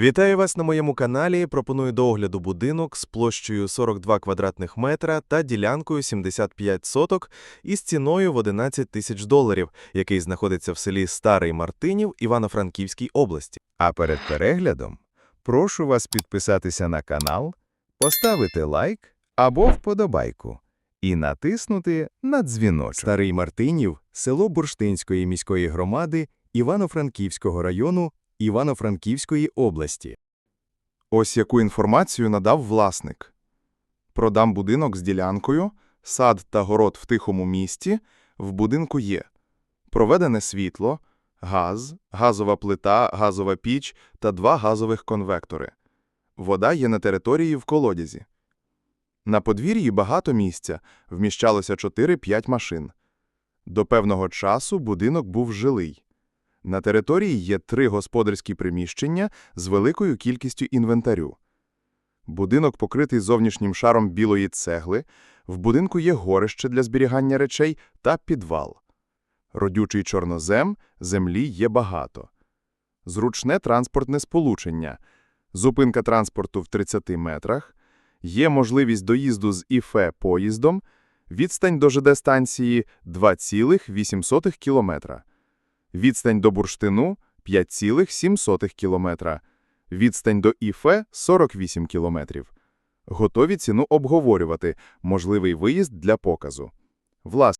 Вітаю вас на моєму каналі. Пропоную до огляду будинок з площею 42 квадратних метра та ділянкою 75 соток із ціною в 11 тисяч доларів, який знаходиться в селі Старий Мартинів Івано-Франківській області. А перед переглядом прошу вас підписатися на канал, поставити лайк або вподобайку і натиснути на дзвіночок. Старий Мартинів – село Бурштинської міської громади Івано-Франківського району Івано-Франківської області. Ось яку інформацію надав власник. Продам будинок з ділянкою, сад та город в тихому місті, в будинку є проведене світло, газ, газова плита, газова піч та два газових конвектори. Вода є на території в колодязі. На подвір'ї багато місця, вміщалося 4-5 машин. До певного часу будинок був жилий. На території є три господарські приміщення з великою кількістю інвентарю. Будинок покритий зовнішнім шаром білої цегли, в будинку є горище для зберігання речей та підвал. Родючий чорнозем, землі є багато. Зручне транспортне сполучення. Зупинка транспорту в 30 метрах. Є можливість доїзду з ІФЕ поїздом. Відстань до ЖД-станції 2,8 кілометра. Відстань до бурштину 5,7 кілометра. Відстань до ІФЕ 48 кілометрів. Готові ціну обговорювати, можливий виїзд для показу. Власне,